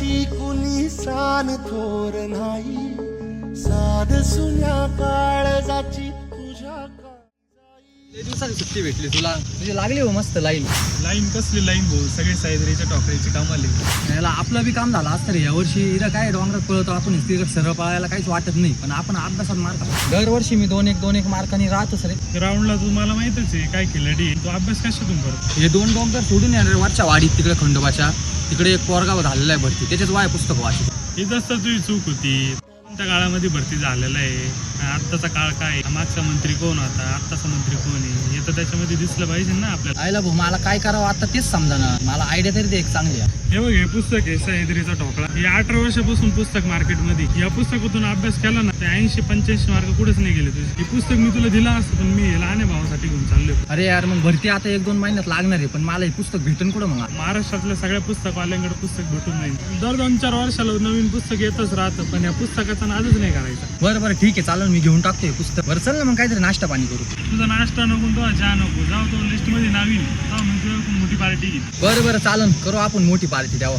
तशी कुणी सान थोर नाही. साध सुन्या काळजाची तुझ्या लय दिवसांनी सुट्टी भेटली तुला. तुझी लागली हो मस्त लाईन. लाईन कसली लाईन भाऊ? सगळे सायद्रीच्या टोकऱ्याची कामाली याला आपलं बी काम झालं असतं रे. यावर्षी इथं काय डोंगरात पळतो आपण तिकडे सरळ पळायला काहीच वाटत नाही. पण आपण अभ्यासात मार्क दरवर्षी मी दोन एक दोन एक मार्कांनी राहतोच रे. ग्राउंडला तुम्हाला माहितच आहे. काय खिलाडी तो अभ्यास कशातून करतो? हे दोन डोंगर सोडून येणार वरच्या वाडीत तिकडे खंडोबाच्या. तिकडे एक पोरगाव झालेला आहे भरती. त्याच्याच वाय पुस्तक वाचत ही जास्त तुझी चूक होती. कोणत्या काळामध्ये भरती झालेला आहे? आत्ताचा काळ काय मागचा मंत्री कोण होता? आत्ताचा मंत्री कोण आहे? हे तर त्याच्यामध्ये दिसलं पाहिजे ना आपल्याला. आयला भाऊ मला काय करावं आता तेच समजा ना. मला आयडिया तरी दे एक चांगली. हे बघ हे पुस्तक आहे सह्याद्रीचा ठोकळा. हे अठरा वर्षापासून पुस्तक मार्केटमध्ये या पुस्तकातून अभ्यास केला ना ते ऐंशी पंच्याऐंशी मार्क कुठेच नाही गेले तुझे. हे पुस्तक मी तुला दिलं असतं पण मी हे लहान भावासाठी घेऊन चाललोय. अरे यार मग भरती आता एक दोन महिन्यात लागणार आहे पण मला हे पुस्तक भेटून कुठं मग? महाराष्ट्रातल्या सगळ्या पुस्तकवाल्यांकडे पुस्तक भेटून नाही दर दोन चार वर्षाला नवीन पुस्तक येतच राहतं पण या पुस्तकाचा नादच नाही करायचा. बरं बरं ठीक आहे चालेल मी घेऊन टाकतो हे पुस्तक. बरं चल ना मग काहीतरी नाश्ता पाणी करू. तुझा नाश्ता नको तो लिस्टमध्ये जाऊ म्हणजे मोठी पार्टी बरं बरं चालन. करू आपण मोठी पार्टी द्यावं